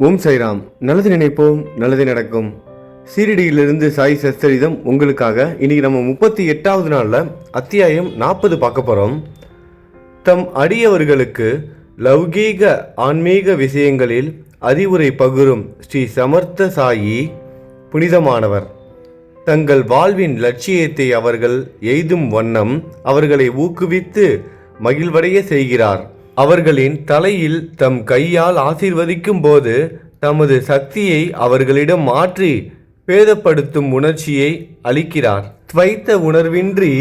ஓம் சைராம் நல்லது நினைப்போம் நல்லது நடக்கும். சீரடியிலிருந்து சாய் சஸ்தரிதம் உங்களுக்காக இன்னைக்கு நம்ம முப்பத்தி எட்டாவது நாளில் அத்தியாயம் நாற்பது பார்க்க போகிறோம் தம் அடியவர்களுக்கு லௌகீக ஆன்மீக விஷயங்களில் அறிவுரை பகிரும் ஸ்ரீ சமர்த்த சாயி புனிதமானவர். தங்கள் வாழ்வின் லட்சியத்தை அவர்கள் எய்தும் வண்ணம் அவர்களை ஊக்குவித்து மகிழ்வடைய செய்கிறார். அவர்களின் தலையில் தம் கையால் ஆசீர்வதிக்கும் போது தமது சக்தியை அவர்களிடம் மாற்றி பேதப்படுத்தும் உணர்ச்சியை அளிக்கிறார். துவைத்த உணர்வின்றி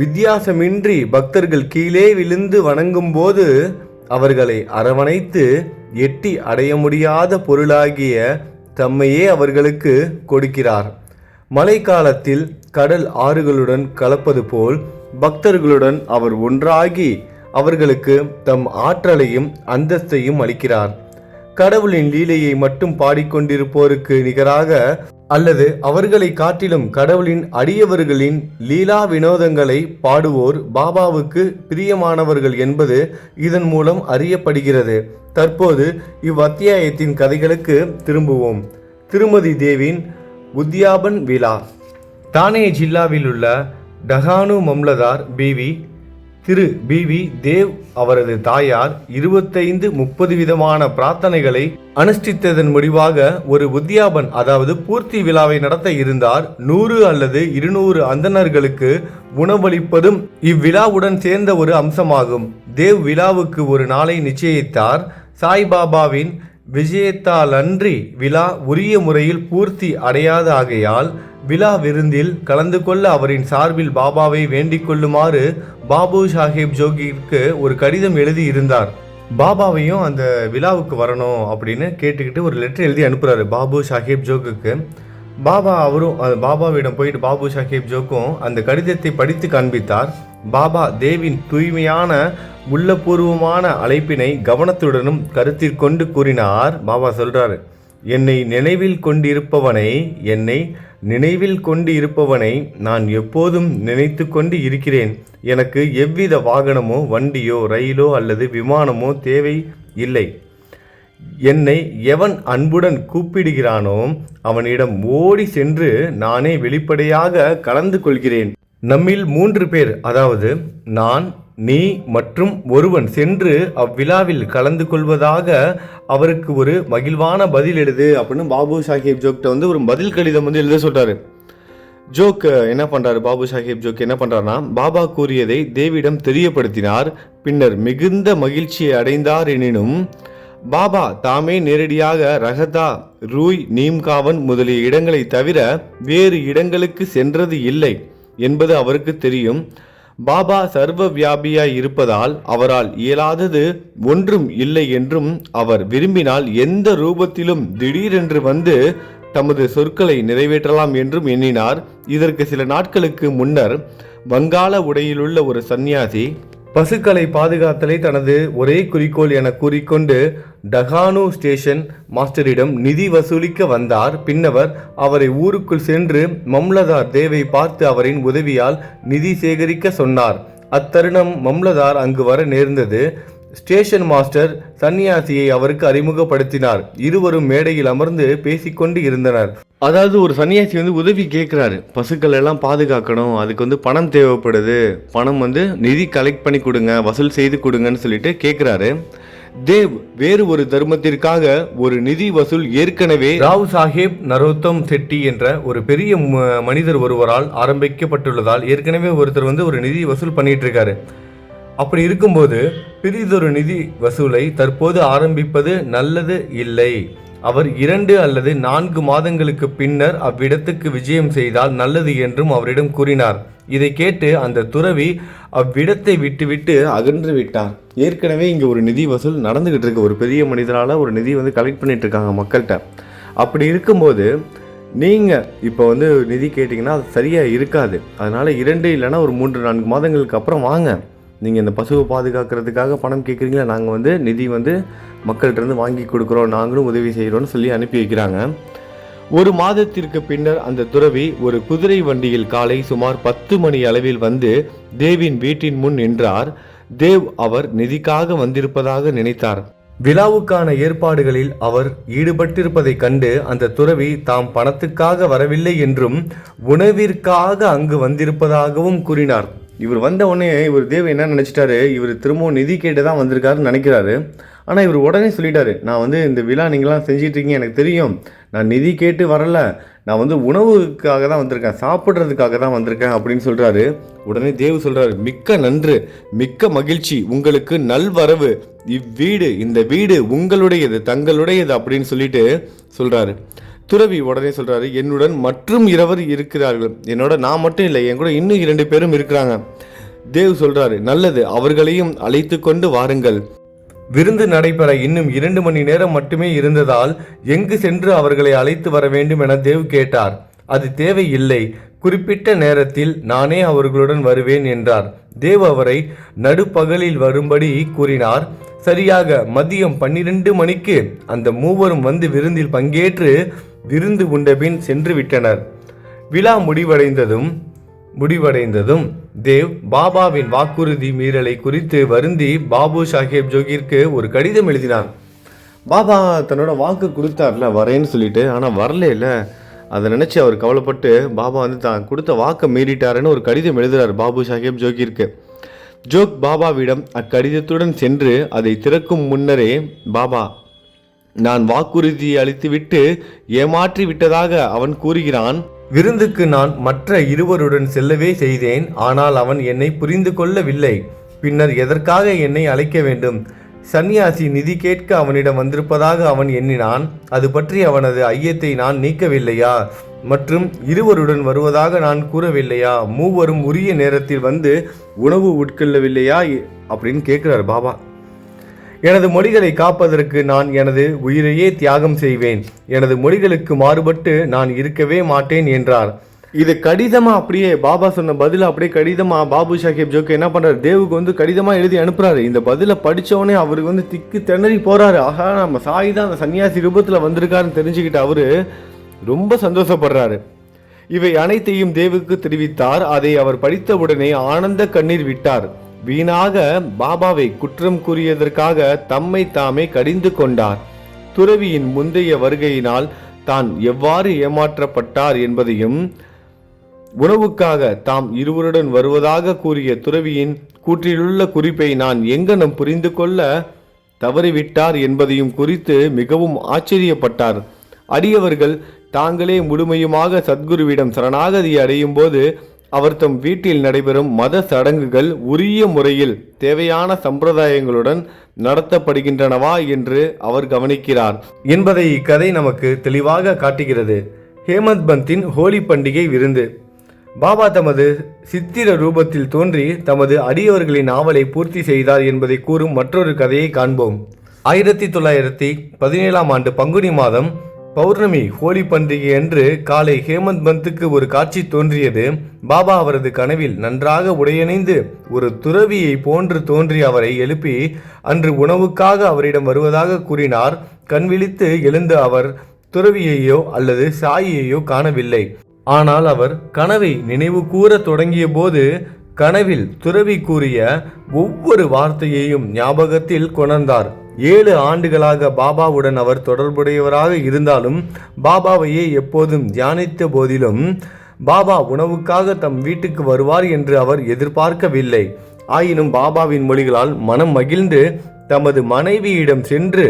வித்தியாசமின்றி பக்தர்கள் கீழே விழுந்து வணங்கும் போது அவர்களை அரவணைத்து எட்டி அடைய முடியாத பொருளாகிய தம்மையே அவர்களுக்கு கொடுக்கிறார். மழைக்காலத்தில் கடல் ஆறுகளுடன் கலப்பது போல் பக்தர்களுடன் அவர் ஒன்றாகி அவர்களுக்கு தம் ஆற்றலையும் அந்தஸ்தையும் அளிக்கிறார். கடவுளின் லீலையை மட்டும் பாடிக்கொண்டிருப்போருக்கு நிகராக அல்லது அவர்களை காட்டிலும் கடவுளின் அடியவர்களின் லீலா வினோதங்களை பாடுவோர் பாபாவுக்கு பிரியமானவர்கள் என்பது இதன் மூலம் அறியப்படுகிறது. தற்போது இவ்வத்தியாயத்தின் கதைகளுக்கு திரும்புவோம். திருமதி தேவின் உத்யாபன் விழா. தானே ஜில்லாவில் உள்ள டகானு மம்லதார் பிவி திரு பிவி தேவ் அவரது தாயார் இருபத்தைந்து முப்பது விதமான பிரார்த்தனைகளை அனுஷ்டித்ததன் முடிவாக ஒரு உத்யாபன் அதாவது பூர்த்தி விழாவை நடத்த இருந்தார். நூறு அல்லது இருநூறு அந்தணர்களுக்கு உணவளிப்பதும் இவ்விழாவுடன் சேர்ந்த ஒரு அம்சமாகும். தேவ் விழாவுக்கு ஒரு நாளை நிச்சயித்தார். சாய்பாபாவின் விஜயத்தாலன்றி விழா உரிய முறையில் பூர்த்தி அடையாத ஆகையால் விழா விருந்தில் கலந்து கொள்ள அவரின் சார்பில் பாபாவை வேண்டிக் கொள்ளுமாறு பாபு சாஹேப் ஜோகிற்கு ஒரு கடிதம் எழுதி இருந்தார். பாபாவையும் அந்த விழாவுக்கு வரணும் அப்படின்னு கேட்டுக்கிட்டு ஒரு லெட்டர் எழுதி அனுப்புகிறாரு பாபு சாஹேப் ஜோக்குக்கு பாபா அவரும் அந்த பாபாவிடம் போயிட்டு பாபு சாஹேப் ஜோக்கும் அந்த கடிதத்தை படித்து காண்பித்தார். பாபா தேவின் தூய்மையான உள்ளபூர்வமான அழைப்பினை கவனத்துடனும் கருத்தில் கொண்டு கூறினார். பாபா சொல்கிறாரு என்னை நினைவில் கொண்டிருப்பவனை என்னை நினைவில் கொண்டு இருப்பவனை நான் எப்போதும் நினைத்து கொண்டு இருக்கிறேன். எனக்கு எவ்வித வாகனமோ வண்டியோ ரயிலோ அல்லது விமானமோ தேவை இல்லை. என்னை எவன் அன்புடன் கூப்பிடுகிறானோ அவனிடம் ஓடி சென்று நானே வெளிப்படையாக கலந்து கொள்கிறேன். நம்மில் மூன்று பேர் அதாவது நான் நீ மற்றும் ஒருவன் சென்று அவ்விழாவில் கலந்து கொள்வதாக அவருக்கு ஒரு மகிழ்வான பதில் எழுது அப்படின்னு பாபு சாஹிப் ஜோக்கிட்ட வந்து ஒரு பதில் கடிதம் வந்து எழுத சொல்றாரு. ஜோக் என்ன பண்ணுறாரு பாபு சாஹிப் ஜோக் என்ன பண்ணுறாருனா பாபா கூறியதை தேவிடம் தெரியப்படுத்தினார் பின்னர் மிகுந்த மகிழ்ச்சியை அடைந்தார் எனினும் பாபா தாமே நேரடியாக ரகதா ரூய் நீம்காவன் முதலிய இடங்களை தவிர வேறு இடங்களுக்கு சென்றது இல்லை என்பது அவருக்கு தெரியும். பாபா சர்வ வியாபியாய் இருப்பதால் அவரால் இயலாதது ஒன்றும் இல்லை என்றும் அவர் விரும்பினால் எந்த ரூபத்திலும் திடீரென்று வந்து தமது சொற்களை நிறைவேற்றலாம் என்றும் எண்ணினார். இதற்கு சில நாட்களுக்கு முன்னர் வங்காள உடையிலுள்ள ஒரு சந்நியாசி பசுக்களை பாதுகாத்தலை தனது ஒரே குறிக்கோள் என கூறிக்கொண்டு டகானு ஸ்டேஷன் மாஸ்டரிடம் நிதி வசூலிக்க வந்தார். பின்னவர் அவரை ஊருக்குள் சென்று மம்லதார் தேவை பார்த்து அவரின் உதவியால் நிதி சேகரிக்க சொன்னார். அத்தருணம் மம்லதார் அங்கு வர நேர்ந்தது. ஸ்டேஷன் மாஸ்டர் சன்னியாசியை அவருக்கு அறிமுகப்படுத்தினார். இருவரும் மேடையில் அமர்ந்து பேசிக்கொண்டு இருந்தனர். அதாவது ஒரு சன்னியாசி வந்து உதவி கேட்குறாரு. பசுக்கள் எல்லாம் பாதுகாக்கணும் அதுக்கு வந்து பணம் தேவைப்படுது. பணம் வந்து நிதி கலெக்ட் பண்ணி கொடுங்க வசூல் செய்து கொடுங்கன்னு சொல்லிட்டு கேட்குறாரு. தேவ் வேறு ஒரு தர்மத்திற்காக ஒரு நிதி வசூல் ஏற்கனவே ராவ் சாஹேப் நரோத்தம் செட்டி என்ற ஒரு பெரிய மனிதர் ஒருவரால் ஆரம்பிக்கப்பட்டுள்ளதால் ஏற்கனவே ஒருத்தர் வந்து ஒரு நிதி வசூல் பண்ணிட்டு இருக்காரு. அப்படி இருக்கும்போது பிரிதொரு நிதி வசூலை தற்போது ஆரம்பிப்பது நல்லது இல்லை. அவர் இரண்டு அல்லது நான்கு மாதங்களுக்கு பின்னர் அவ்விடத்துக்கு விஜயம் செய்தால் நல்லது என்றும் அவரிடம் கூறினார். இதை கேட்டு அந்த துறவி அவ்விடத்தை விட்டுவிட்டு அகன்று விட்டார். ஏற்கனவே இங்கே ஒரு நிதி வசூல் நடந்துகிட்டு இருக்கு. ஒரு பெரிய மனிதரால் ஒரு நிதி வந்து கலெக்ட் பண்ணிட்டு இருக்காங்க மக்கள்கிட்ட. அப்படி இருக்கும்போது நீங்கள் இப்போ வந்து நிதி கேட்டிங்கன்னா அது சரியாக இருக்காது. அதனால் இரண்டு இல்லைன்னா ஒரு மூன்று நான்கு மாதங்களுக்கு அப்புறம் வாங்க. நீங்கள் இந்த பசுவை பாதுகாக்கிறதுக்காக பணம் கேட்குறீங்களா நாங்கள் வந்து நிதி வந்து மக்கள்கிட்ட இருந்து வாங்கி கொடுக்குறோம். நாங்களும் உதவி செய்கிறோம்னு சொல்லி அனுப்பி வைக்கிறாங்க. ஒரு மாதத்திற்கு பின்னர் அந்த துறவி ஒரு குதிரை வண்டியில் காலை சுமார் பத்து மணி அளவில் வந்து தேவின் வீட்டின் முன் நின்றார். தேவ் அவர் நிதிக்காக வந்திருப்பதாக நினைத்தார். விழாவுக்கான ஏற்பாடுகளில் அவர் ஈடுபட்டிருப்பதைக் கண்டு அந்த துறவி தாம் பணத்துக்காக வரவில்லை என்றும் உணவிற்காக அங்கு வந்திருப்பதாகவும் கூறினார். இவர் வந்த உடனே இவர் தேவ என்ன நினச்சிட்டாரு? இவர் திரும்பவும் நிதி கேட்டு தான் வந்திருக்காருன்னு நினைக்கிறாரு. ஆனால் இவர் உடனே சொல்லிட்டாரு நான் வந்து இந்த விழா நீங்களாம் செஞ்சிட்டு இருக்கீங்க எனக்கு தெரியும். நான் நிதி கேட்டு வரல. நான் வந்து உணவுக்காக தான் வந்திருக்கேன் சாப்பிட்றதுக்காக தான் வந்திருக்கேன் அப்படின்னு சொல்கிறாரு உடனே தேவ் சொல்கிறாரு மிக்க நன்று மிக்க மகிழ்ச்சி. உங்களுக்கு நல்வரவு. இவ்வீடு இந்த வீடு உங்களுடையது தங்களுடையது அப்படின்னு சொல்லிட்டு சொல்கிறாரு துறவி உடனே சொல்கிறாரு என்னுடன் மற்றும் இருவர் இருக்கிறார்கள். என்னோட நான் மட்டும் இல்லை என் கூட இன்னும் இரண்டு பேரும் இருக்கிறாங்க. தேவ் சொல்கிறாரு நல்லது அவர்களையும் அழைத்து கொண்டு வாருங்கள். விருந்து நடைபெற இன்னும் இரண்டு மணி நேரம் மட்டுமே இருந்ததால் எங்கு சென்று அவர்களை அழைத்து வர வேண்டும் என தேவ் கேட்டார். அது தேவையில்லை குறிப்பிட்ட நேரத்தில் நானே அவர்களுடன் வருவேன் என்றார். தேவ் அவரை நடுப்பகலில் வரும்படி கூறினார். சரியாக மதியம் பன்னிரண்டு மணிக்கு அந்த மூவரும் வந்து விருந்தில் பங்கேற்று விருந்து உண்டபின் சென்று விட்டனர் விழா முடிவடைந்ததும் முடிவடைந்ததும் தேவ் பாபாவின் வாக்குறுதி மீறலை குறித்து வருந்தி பாபு சாஹேப் ஜோகிற்கு ஒரு கடிதம் எழுதினார் பாபா தன்னோட வாக்கு கொடுத்தார்ல வரேன்னு சொல்லிட்டு ஆனால் வரலையில அதை நினச்சி அவர் கவலைப்பட்டு பாபா வந்து தான் கொடுத்த வாக்கை மீறிட்டாருன்னு ஒரு கடிதம் எழுதுறார் பாபு சாஹேப் ஜோகிற்கு. ஜோக் பாபாவிடம் அக்கடிதத்துடன் சென்று அதை திறக்கும் முன்னரே பாபா நான் வாக்குறுதி அளித்துவிட்டு ஏமாற்றி விட்டதாக அவன் கூறுகிறான். விருந்துக்கு நான் மற்ற இருவருடன் செல்லவே செய்தேன் ஆனால் அவன் என்னை புரிந்து கொள்ளவில்லை. பின்னர் எதற்காக என்னை அழைக்க வேண்டும்? சன்னியாசி நிதி கேட்க அவனிடம் வந்திருப்பதாக அவன் எண்ணினான். அது பற்றி அவனது ஐயத்தை நான் நீக்கவில்லையா? மற்றும் இருவருடன் வருவதாக நான் கூறவில்லையா? மூவரும் உரிய நேரத்தில் வந்து உணவு உட்கொள்ளவில்லையா? அப்படின்னு கேட்கிறார் பாபா. எனது மொழிகளை காப்பதற்கு நான் எனது உயிரையே தியாகம் செய்வேன். எனது மொழிகளுக்கு மாறுபட்டு நான் இருக்கவே மாட்டேன் என்றார். இது கடிதமாக அப்படியே பாபா சொன்ன பதில் அப்படியே கடிதமாக பாபு சாஹிப் ஜோக்கு என்ன பண்ணுறாரு தேவுக்கு வந்து கடிதமாக எழுதி அனுப்புகிறாரு இந்த பதிலை படித்தவொடனே அவருக்கு வந்து திக்கு திணறி போகிறாரு ஆகா நம்ம சாய் தான் அந்த சன்னியாசி ரூபத்தில் வந்திருக்காருன்னு தெரிஞ்சுக்கிட்டு அவரு ரொம்ப சந்தோஷப்படுறாரு. இவை அனைத்தையும் தேவுக்கு தெரிவித்தார். அதை அவர் படித்தவுடனே ஆனந்த கண்ணீர் விட்டார். வீணாக பாபாவை குற்றம் கூறியதற்காக தம்மை தாமே கடிந்து கொண்டார். துறவியின் முந்தைய வருகையினால் தான் எவ்வாறு ஏமாற்றப்பட்டார் என்பதையும் உணவுக்காக தாம் இருவருடன் வருவதாக கூறிய துறவியின் கூற்றிலுள்ள குறிப்பை நான் எங்கனம் புரிந்து கொள்ள தவறிவிட்டார் என்பதையும் குறித்து மிகவும் ஆச்சரியப்பட்டார். அடியவர்கள் தாங்களே முழுமையுமாக சத்குருவிடம் சரணாகதி அடையும் போது அவர் தம் வீட்டில் நடைபெறும் மத சடங்குகள் உரிய முறையில் தேவையான சம்பிரதாயங்களுடன் நடத்தப்படுகின்றனவா என்று அவர் கவனிக்கிறார். என்பதை இக்கதை நமக்கு தெளிவாக காட்டுகிறது. ஹேமந்த் பந்தின் ஹோலி பண்டிகை விருந்து. பாபா தமது சித்திர ரூபத்தில் தோன்றி தமது அடியவர்களின் ஆவலை பூர்த்தி செய்தார் என்பதை கூறும் மற்றொரு கதையை காண்போம். ஆயிரத்தி தொள்ளாயிரத்தி பதினேழாம் ஆண்டு பங்குனி மாதம் பௌர்ணமி ஹோலி பண்டிகை அன்று காலை ஹேமந்த் பந்துக்கு ஒரு காட்சி தோன்றியது. பாபா அவரது கனவில் நன்றாக உடையணிந்து ஒரு துறவியை போன்று தோன்றி அவரை எழுப்பி அன்று உணவுக்காக அவரிடம் வருவதாக கூறினார். கண் விழித்து எழுந்த அவர் துறவியையோ அல்லது சாயியையோ காணவில்லை. ஆனால் அவர் கனவை நினைவு கூற தொடங்கிய போது கனவில் துறவி கூறிய ஒவ்வொரு வார்த்தையையும் ஞாபகத்தில் கொணர்ந்தார். ஏழு ஆண்டுகளாக பாபாவுடன் அவர் தொடர்புடையவராக இருந்தாலும் பாபாவையே எப்போதும் தியானித்த போதிலும் பாபா உணவுக்காக தம் வீட்டுக்கு வருவார் என்று அவர் எதிர்பார்க்கவில்லை. ஆயினும் பாபாவின் மொழிகளால் மனம் மகிழ்ந்து தமது மனைவியிடம் சென்று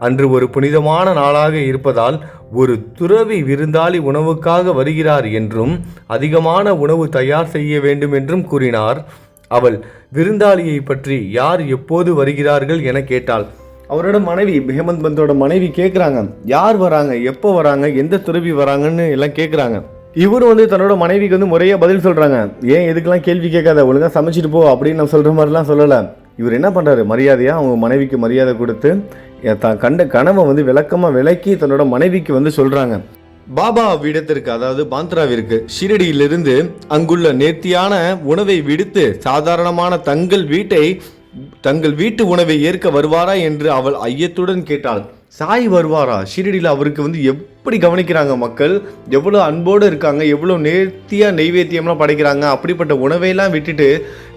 அன்று ஒரு புனிதமான நாளாக இருப்பதால் ஒரு துறவி விருந்தாளி உணவுக்காக வருகிறார் என்றும் அதிகமான உணவு தயார் செய்ய வேண்டும் என்றும் கூறினார். அவள் விருந்தாளியை பற்றி யார் எப்போது வருகிறார்கள் என கேட்டாள். அவரோட மனைவி ஹேமந்த் பந்தோட மனைவி கேட்குறாங்க யார் வராங்க? எப்போ வராங்க? எந்த துறவி வராங்கன்னு எல்லாம் கேட்குறாங்க இவரும் வந்து தன்னோட மனைவிக்கு வந்து முறையாக பதில் சொல்கிறாங்க ஏன் எதுக்கெல்லாம் கேள்வி கேட்காத? ஒழுங்காக சமைச்சிட்டு போ அப்படின்னு நான் சொல்கிற மாதிரிலாம் சொல்லலை. இவர் என்ன பண்ணுறாரு மரியாதையாக அவங்க மனைவிக்கு மரியாதை கொடுத்து தான் கண்ட கனவை வந்து விளக்கமாக விளக்கி தன்னோட மனைவிக்கு வந்து சொல்கிறாங்க பாபா விடத்திற்கு அதாவது பாந்த்ராவிற்கு ஷிரடியிலிருந்து அங்குள்ள நேர்த்தியான உணவை விடுத்து சாதாரணமான தங்கள் வீட்டை தங்கள் வீட்டு உணவை ஏற்க வருவாரா என்று அவள் ஐயத்துடன் கேட்டாள். சாய் வருவாரா? ஷீரடியில் அவருக்கு வந்து எப்படி கவனிக்கிறாங்க மக்கள்? எவ்வளோ அன்போடு இருக்காங்க எவ்வளோ நேர்த்தியாக நெய்வேத்தியம்லாம் படைக்கிறாங்க அப்படிப்பட்ட உணவையெல்லாம் விட்டுட்டு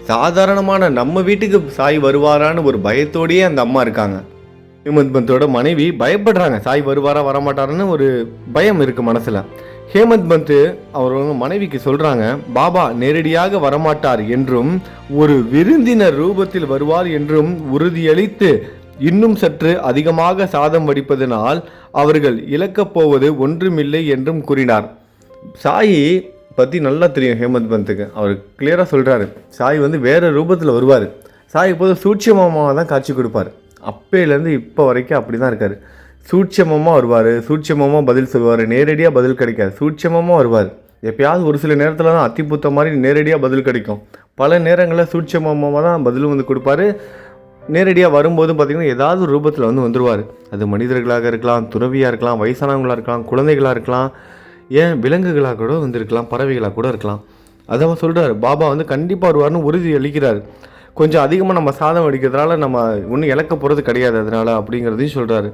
சாதாரணமான நம்ம வீட்டுக்கு சாய் வருவாரான்னு ஒரு பயத்தோடயே அந்த அம்மா இருக்காங்க. ஹேமந்த் பந்தோட மனைவி பயப்படுறாங்க. சாய் வருவாரா வரமாட்டாருன்னு ஒரு பயம் இருக்குது மனசில். ஹேமந்த் பந்த் அவரவங்க மனைவிக்கு சொல்றாங்க பாபா நேரடியாக வரமாட்டார் என்றும் ஒரு விருந்தினர் ரூபத்தில் வருவார் என்றும் உறுதியளித்து இன்னும் சற்று அதிகமாக சாதம் வடிப்பதனால் அவர்கள் இழக்கப் போவது ஒன்றுமில்லை என்றும் கூறினார். சாயி பற்றி நல்லா தெரியும் ஹேமந்த் பந்துக்கு. அவர் கிளியராக சொல்கிறாரு சாய் வந்து வேறு ரூபத்தில் வருவார். சாய் இப்போது சூட்சமமாக தான் காட்சி கொடுப்பார். அப்பையிலேருந்து இப்போ வரைக்கும் அப்படி தான் இருக்கார். சூட்சமமாக வருவார் சூட்சமமாக பதில் சொல்லுவார் நேரடியாக பதில் கிடைக்காது. சூட்சமமாக வருவார். எப்பயாவது ஒரு சில நேரத்தில் தான் அத்திப்புத்த மாதிரி நேரடியாக பதில் கிடைக்கும். பல நேரங்களில் சூட்சமமாக தான் பதிலும் வந்து கொடுப்பாரு. நேரடியாக வரும்போது பார்த்திங்கன்னா ஏதாவது ஒரு ரூபத்தில் வந்து வந்துடுவார் அது மனிதர்களாக இருக்கலாம் துறவியாக இருக்கலாம் வயசானவங்களாக இருக்கலாம் குழந்தைகளாக இருக்கலாம் ஏன் விலங்குகளாக கூட வந்திருக்கலாம் பறவைகளாக கூட இருக்கலாம். அதை சொல்கிறார் பாபா வந்து கண்டிப்பாக வருவார்னு உறுதி அளிக்கிறார். கொஞ்சம் அதிகமாக நம்ம சாதம் அடிக்கிறதுனால நம்ம ஒன்றும் இழக்க போகிறது கிடையாது அதனால் அப்படிங்கிறதையும் சொல்கிறாரு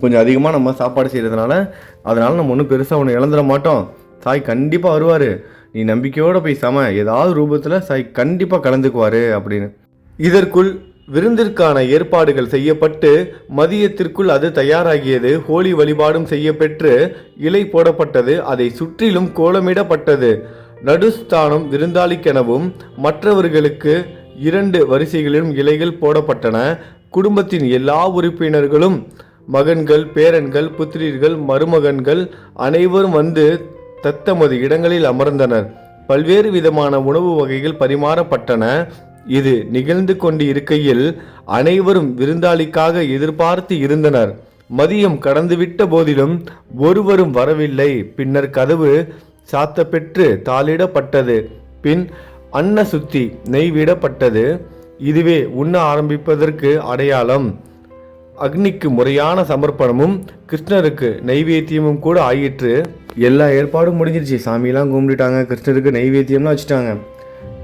கொஞ்சம் அதிகமாக நம்ம சாப்பாடு செய்கிறதுனால அதனால் நம்ம ஒன்றும் பெருசாக ஒன்று இழந்துட மாட்டோம். சாய் கண்டிப்பாக வருவார். நீ நம்பிக்கையோடு போய் சம. ஏதாவது ரூபத்தில் சாய் கண்டிப்பாக கலந்துக்குவார் அப்படின்னு. இதற்குள் விருந்திற்கான ஏற்பாடுகள் செய்யப்பட்டு மதியத்திற்குள் அது தயாராகியது. ஹோலி வழிபாடும் செய்யப்பெற்று இலை போடப்பட்டது. அதை சுற்றிலும் கோலமிடப்பட்டது. நடுஸ்தானம் விருந்தாளிக்கெனவும் மற்றவர்களுக்கு இரண்டு வரிசைகளிலும் இலைகள் போடப்பட்டன. குடும்பத்தின் எல்லா உறுப்பினர்களும் மகன்கள் பேரன்கள் புத்திரர்கள் மருமகன்கள் அனைவரும் வந்து தத்தமது இடங்களில் அமர்ந்தனர். பல்வேறு விதமான உணவு வகைகள் பரிமாறப்பட்டன. இது நிகழ்ந்து கொண்டு இருக்கையில் அனைவரும் விருந்தாளிக்காக எதிர்பார்த்து இருந்தனர். மதியம் கடந்துவிட்ட போதிலும் ஒருவரும் வரவில்லை. பின்னர் கதவு சாத்தப்பெற்று தாளிடப்பட்டது. பின் அன்ன சுத்தி நெய்விடப்பட்டது இதுவே உண்ண ஆரம்பிப்பதற்கு அடையாளம். அக்னிக்கு முறையான சமர்ப்பணமும் கிருஷ்ணருக்கு நைவேத்தியமும் கூட ஆயிற்று. எல்லா ஏற்பாடும் முடிஞ்சிருச்சு. சாமியெல்லாம் கும்பிட்டுட்டாங்க. கிருஷ்ணருக்கு நைவேத்தியம்லாம் வச்சுட்டாங்க.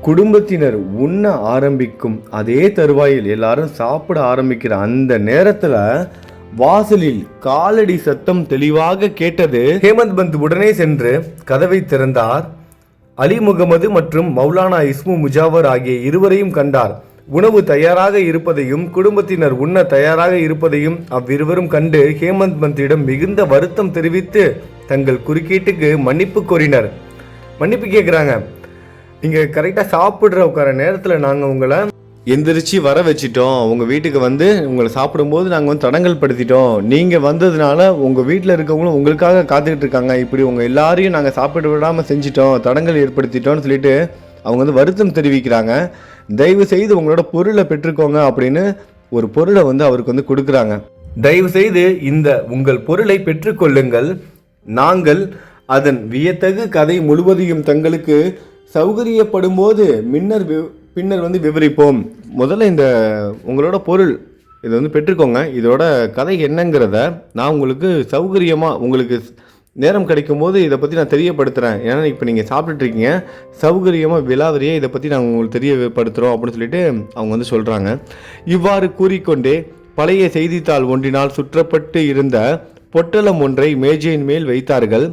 குடும்பத்தினர் உண்ண ஆரம்பிக்கும் அதே தருவாயில் எல்லாரும் சாப்பிட ஆரம்பிக்கிற அந்த நேரத்தில் வாசலில் காலடி சத்தம் தெளிவாக கேட்டது. ஹேமந்த் பந்த் உடனே சென்று கதவை திறந்தார். அலி முகமது மற்றும் மௌலானா இஸ்மு முஜாவர் ஆகிய இருவரையும் கண்டார். உணவு தயாராக இருப்பதையும் குடும்பத்தினர் உண்ண தயாராக இருப்பதையும் அவ்விருவரும் கண்டு ஹேமந்த் பந்திடம் மிகுந்த வருத்தம் தெரிவித்து தங்கள் குறுக்கீட்டுக்கு மன்னிப்பு கோரினர். மன்னிப்பு கேட்குறாங்க நீங்கள் கரெக்டாக சாப்பிட்ற உட்கார நேரத்தில் நாங்கள் உங்களை எந்திரிச்சு வர வச்சிட்டோம். உங்கள் வீட்டுக்கு வந்து உங்களை சாப்பிடும்போது நாங்கள் வந்து தடங்கல் படுத்திட்டோம். நீங்கள் வந்ததுனால உங்கள் வீட்டில் இருக்கவங்களும் உங்களுக்காக காத்துக்கிட்டு இருக்காங்க. இப்படி உங்கள் எல்லாரையும் நாங்கள் சாப்பிட விடாமல் செஞ்சிட்டோம் தடங்கல் ஏற்படுத்திட்டோம்னு சொல்லிட்டு அவங்க வந்து வருத்தம் தெரிவிக்கிறாங்க. தயவு செய்து உங்களோட பொருளை பெற்றுக்கோங்க அப்படின்னு ஒரு பொருளை வந்து அவருக்கு வந்து கொடுக்குறாங்க. தயவு செய்து இந்த உங்கள் பொருளை பெற்றுக்கொள்ளுங்கள். நாங்கள் அதன் வியத்தகு கதை முழுவதையும் தங்களுக்கு சௌகரியப்படும் போது மின்னர் பின்னர் வந்து விவரிப்போம். முதல்ல இந்த உங்களோட பொருள் இதை வந்து பெற்றுக்கோங்க. இதோட கதை என்னங்கிறத நான் உங்களுக்கு சௌகரியமாக உங்களுக்கு நேரம் கிடைக்கும் போது இதை பற்றி நான் தெரியப்படுத்துகிறேன் ஏன்னா இப்போ நீங்கள் சாப்பிட்டுட்ருக்கீங்க சௌகரியமாக விலாவரியாக இதை பற்றி நாங்கள் உங்களுக்கு தெரியப்படுத்துகிறோம் அப்படின்னு சொல்லிட்டு அவங்க வந்து சொல்கிறாங்க இவ்வாறு கூறிக்கொண்டே பழைய செய்தித்தாள் ஒன்றினால் சுற்றப்பட்டு இருந்த பொட்டலம் ஒன்றை மேஜையின் மேல் வைத்தார்கள்.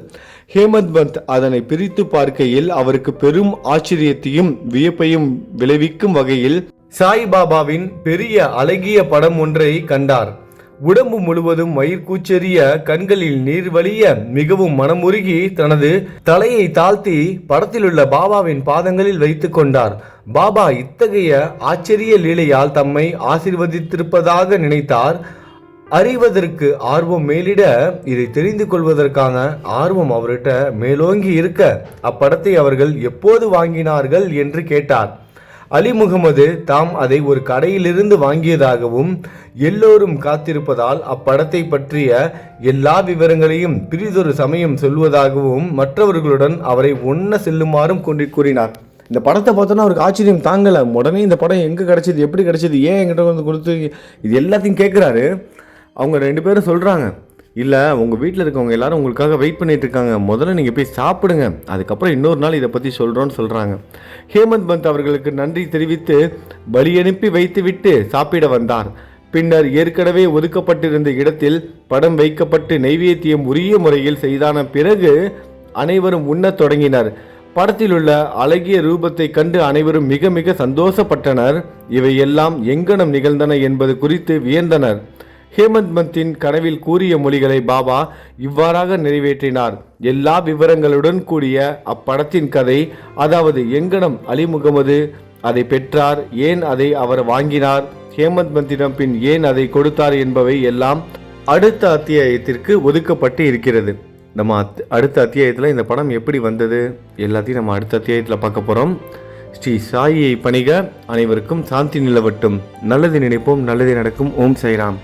ஹேமந்த் பந்த் அதனை பிரித்து பார்க்கையில் அவருக்கு பெரும் ஆச்சரியத்தையும் வியப்பையும் விளைவிக்கும் வகையில் சாய்பாபாவின் பெரிய அழகிய படம் ஒன்றை கண்டார். உடம்பு முழுவதும் மயிர்கூச்செறிய கண்களில் நீர் வழிய மிகவும் மனமுருகி தனது தலையை தாழ்த்தி படத்திலுள்ள பாபாவின் பாதங்களில் வைத்து கொண்டார். பாபா இத்தகைய ஆச்சரிய லீலையால் தம்மை ஆசிர்வதித்திருப்பதாக நினைத்தார். அறிவதற்கு ஆர்வம் மேலிட இதை தெரிந்து கொள்வதற்கான ஆர்வம் அவர்கிட்ட மேலோங்கி இருக்க அப்படத்தை அவர்கள் எப்போது வாங்கினார்கள் என்று கேட்டார். அலி முகமது தாம் அதை ஒரு கடையிலிருந்து வாங்கியதாகவும் எல்லோரும் காத்திருப்பதால் அப்படத்தை பற்றிய எல்லா விவரங்களையும் பிரிதொரு சமயம் சொல்வதாகவும் மற்றவர்களுடன் அவரை ஒன்ன செல்லுமாறும் கொண்டு கூறினார். இந்த படத்தை பார்த்தோன்னா அவருக்கு ஆச்சரியம் தாங்கலை. உடனே இந்த படம் எங்கே கிடச்சிது எப்படி கிடச்சிது ஏன் என்கிட்ட வந்து கொடுத்து இது எல்லாத்தையும் கேட்குறாரு அவங்க ரெண்டு பேரும் சொல்கிறாங்க இல்லை உங்கள் வீட்டில் இருக்கவங்க எல்லாரும் உங்களுக்காக வெயிட் பண்ணிட்டு இருக்காங்க. முதல்ல நீங்கள் போய் சாப்பிடுங்க. அதுக்கப்புறம் இன்னொரு நாள் இதை பற்றி சொல்கிறோன்னு சொல்கிறாங்க ஹேமந்த் பந்த் அவர்களுக்கு நன்றி தெரிவித்து பலி அனுப்பி வைத்துவிட்டு சாப்பிட வந்தார். பின்னர் ஏற்கனவே ஒதுக்கப்பட்டிருந்த இடத்தில் படம் வைக்கப்பட்டு நைவேத்தியம் உரிய முறையில் செய்தான பிறகு அனைவரும் உண்ணத் தொடங்கினர். படத்தில் உள்ள அழகிய ரூபத்தை கண்டு அனைவரும் மிக மிக சந்தோஷப்பட்டனர். இவையெல்லாம் எங்கனம் நிகழ்ந்தன என்பது குறித்து வியந்தனர். ஹேமந்த் மந்தின் கனவில் கூறிய மொழிகளை பாபா இவ்வாறாக நிறைவேற்றினார். எல்லா விவரங்களுடன் கூடிய அப்படத்தின் கதை அதாவது எங்கனம் அலி முகமது அதை பெற்றார் ஏன் அதை அவர் வாங்கினார் ஹேமந்த் மந்திடம் பின் ஏன் அதை கொடுத்தார் என்பவை எல்லாம் அடுத்த அத்தியாயத்திற்கு ஒதுக்கப்பட்டு இருக்கிறது. நம்ம அத் அடுத்த அத்தியாயத்தில் இந்த படம் எப்படி வந்தது எல்லாத்தையும் நம்ம அடுத்த அத்தியாயத்தில் பார்க்க போகிறோம் ஸ்ரீ சாயியை பணிக அனைவருக்கும் சாந்தி நிலவட்டும். நல்லது நினைப்போம் நல்லது நடக்கும். ஓம் சைராம்